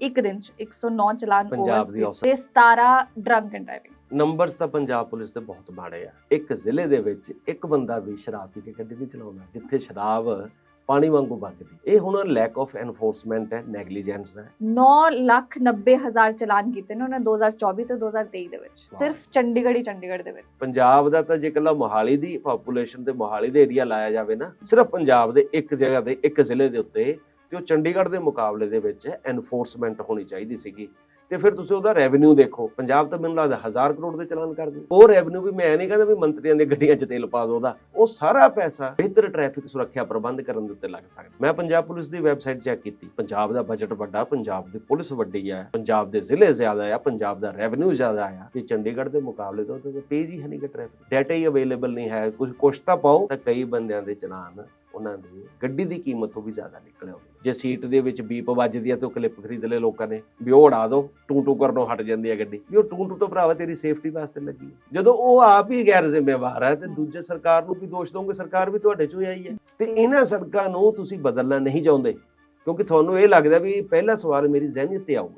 ਇੱਕ ਦਿਨ ਚ 109 ਚਲਾਨ ਪੰਜਾਬ ਦੀ ਓਵਰ ਔਸਤ। ਤੇ 17 ਡਰੰਕ ਐਂਡ ਡਰਾਈਵਿੰਗ ਨੰਬਰਸ ਤਾਂ ਪੰਜਾਬ ਪੁਲਿਸ ਦੇ ਬਹੁਤ ਮਾੜੇ ਆ। ਇੱਕ ਜ਼ਿਲ੍ਹੇ ਦੇ ਵਿੱਚ ਇੱਕ ਬੰਦਾ ਵੀ ਸ਼ਰਾਬ ਪੀ ਕੇ ਗੱਡੀ ਨਹੀਂ ਚਲਾਉਂਦਾ ਜਿੱਥੇ ਸ਼ਰਾਬ ਪਾਣੀ ਵਾਂਗੂ ਵਗਦੀ। ਇਹ ਹੁਣ ਲੈਕ ਆਫ ਐਨਫੋਰਸਮੈਂਟ ਹੈ ਨੈਗਲੀਜੈਂਸ ਹੈ। 9 ਲੱਖ 90 ਹਜ਼ਾਰ ਚਲਾਨ ਕੀਤੇ ਨੇ ਉਹਨੇ 2024 ਤੇ 2023 ਦੇ ਵਿੱਚ। ਵਾਹ। ਸਿਰਫ ਚੰਡੀਗੜ੍ਹ ਹੀ ਚੰਡੀਗੜ੍ਹ ਦੇ ਵਿੱਚ। ਪੰਜਾਬ ਦਾ ਤਾਂ ਜੇ ਇਕੱਲਾ ਮੋਹਾਲੀ ਦੀ ਪਾਪੂਲੇਸ਼ਨ ਤੇ ਮੋਹਾਲੀ ਦੇ ਏਰੀਆ ਲਾਇਆ ਜਾਵੇ ਨਾ ਸਿਰਫ ਪੰਜਾਬ ਦੇ ਇੱਕ ਜਗ੍ਹਾ ਤੇ ਇੱਕ ਜ਼ਿਲ੍ਹੇ ਦੇ ਉੱਤੇ ਤੇ ਉਹ ਚੰਡੀਗੜ੍ਹ ਦੇ ਮੁਕਾਬਲੇ ਦੇ ਵਿੱਚ ਐਨਫੋਰਸਮੈਂਟ ਹੋਣੀ ਚਾਹੀਦੀ ਸੀਗੀ। ਤੇ ਫਿਰ ਤੁਸੀਂ ਉਹਦਾ ਰੈਵਨਿਊ ਦੇਖੋ। ਪੰਜਾਬ ਤਾਂ ਮੈਨੂੰ ਲੱਗਦਾ 1000 ਕਰੋੜ ਦੇ ਚਲਾਨ ਕਰਦੇ ਉਹ ਰੈਵਨਿਊ ਵੀ ਮੈਂ ਨਹੀਂ ਕਹਿੰਦਾ ਵੀ ਮੰਤਰੀਆਂ ਦੀਆਂ ਗੱਡੀਆਂ 'ਚ ਤੇਲ ਪਾ ਦੋ ਉਹਦਾ। ਉਹ ਸਾਰਾ ਪੈਸਾ ਬਿਹਤਰ ਟ੍ਰੈਫਿਕ ਸੁਰੱਖਿਆ ਪ੍ਰਬੰਧ ਕਰਨ ਦੇ ਉੱਤੇ ਲੱਗ ਸਕਦਾ। ਮੈਂ ਪੰਜਾਬ ਪੁਲਿਸ ਦੀ ਵੈਬਸਾਈਟ ਚੈੱਕ ਕੀਤੀ। ਪੰਜਾਬ ਦਾ ਬਜਟ ਵੱਡਾ, ਪੰਜਾਬ ਦੀ ਪੁਲਿਸ ਵੱਡੀ ਆ। ਪੰਜਾਬ ਦੇ ਜ਼ਿਲ੍ਹੇ ਜ਼ਿਆਦਾ ਆ, ਪੰਜਾਬ ਦਾ ਰੈਵਨਿਊ ਜ਼ਿਆਦਾ ਆ। ਤੇ ਚੰਡੀਗੜ੍ਹ ਦੇ ਮੁਕਾਬਲੇ ਤੋਂ ਤਾਂ ਪੇਜ ਹੀ ਹੈ ਨਹੀਂ ਕਿ ਟ੍ਰੈਫਿਕ ਡਾਟਾ ਹੀ ਅਵੇਲੇਬਲ ਨਹੀਂ ਹੈ। ਕੁਝ ਕੁਛ ਤਾਂ ਪਾਓ ਤਾਂ ਕਈ ਬੰਦਿਆਂ ਦੇ ਚਲਾਨ ਉਹਨਾਂ ਦੀ ਗੱਡੀ ਦੀ ਕੀਮਤ ਤੋਂ ਵੀ ਜ਼ਿਆਦਾ ਨਿਕਲੇ ਹੋਵੇ। ਜੇ ਸੀਟ ਦੇ ਵਿੱਚ ਬੀਪ ਵੱਜਦੀ ਹੈ ਤੇ ਉਹ ਕਲਿੱਪ ਖਰੀਦ ਲਏ ਲੋਕਾਂ ਨੇ ਵੀ ਉਹ ਉਡਾ ਦਿਓ ਟੂ ਟੂ ਕਰਨੋਂ ਹਟ ਜਾਂਦੀ ਹੈ ਗੱਡੀ। ਵੀ ਉਹ ਟੂ ਟੂ ਤੋਂ ਭਰਾਵਾ ਤੇਰੀ ਸੇਫਟੀ ਵਾਸਤੇ ਲੱਗੀ ਹੈ। ਜਦੋਂ ਉਹ ਆਪ ਹੀ ਗੈਰ ਜ਼ਿੰਮੇਵਾਰ ਹੈ ਤੇ ਦੂਜੇ ਸਰਕਾਰ ਨੂੰ ਕੀ ਦੋਸ਼ ਦੋਗੇ ਸਰਕਾਰ ਵੀ ਤੁਹਾਡੇ ਚੋਂ ਹੀ ਆਈ ਹੈ ਤੇ ਇਹਨਾਂ ਸੜਕਾਂ ਨੂੰ ਤੁਸੀਂ ਬਦਲਣਾ ਨਹੀਂ ਚਾਹੁੰਦੇ ਕਿਉਂਕਿ ਤੁਹਾਨੂੰ ਇਹ ਲੱਗਦਾ ਵੀ ਪਹਿਲਾ ਸਵਾਲ ਮੇਰੀ ਜ਼ਹਿਨੀਅਤ ਤੇ ਆਊਗਾ।